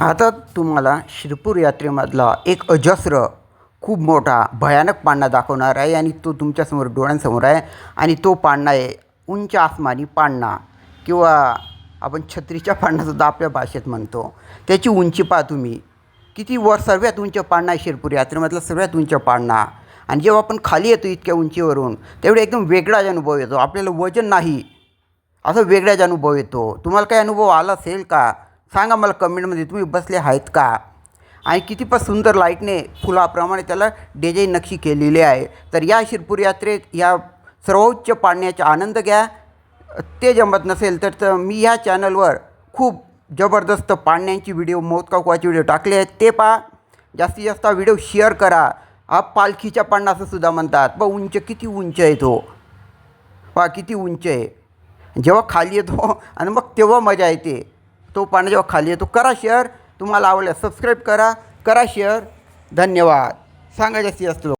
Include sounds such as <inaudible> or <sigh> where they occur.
आता तुम्हाला शिरपूर यात्रेमधला एक अजस्र खूप मोठा भयानक पाळणा दाखवणार आहे आणि तो तुमच्यासमोर डोळ्यांसमोर आहे आणि तो पाळणा आहे उंच आसमानी पाळणा किंवा आपण छत्रीच्या पाळणासुद्धा आपल्या भाषेत म्हणतो. त्याची उंची पहा तुम्ही. किती वर सर्वात उंच पाळणा आहे शिरपूर यात्रेमधला सर्वात उंच पाळणा आणि जेव्हा आपण खाली येतो इतक्या उंचीवरून तेवढे एकदम वेगळाच अनुभव येतो. आपल्याला वजन नाही असं वेगळाच अनुभव येतो. तुम्हाला काही अनुभव आला असेल का? सांगा मला कमेंटमध्ये तुम्ही बसले आहेत का? आणि किती पण सुंदर लाईटने फुलाप्रमाणे त्याला डिझाईन नक्षी केलेली आहे. तर या शिरपूर यात्रेत या सर्वोच्च पाडण्याचा आनंद घ्या. ते जमत नसेल तर तर मी ह्या चॅनलवर खूप जबरदस्त पाळण्यांची व्हिडिओ मोदकाकुवाचे व्हिडिओ टाकले आहेत. ते पहा. जास्तीत जास्त व्हिडिओ शेअर करा. हा पालखीच्या पाडणा असं सुद्धा म्हणतात. ब उंच किती उंच आहे तो? पहा किती उंच आहे. जेव्हा खाली येतो <laughs> आणि मग तेव्हा मजा येते. तो पाणी जेव्हा खाली येतो करा शेअर तुम्हाला आवडल्यास सबस्क्राईब करा. करा शेअर धन्यवाद. सांगा जास्तीत जास्त लोक.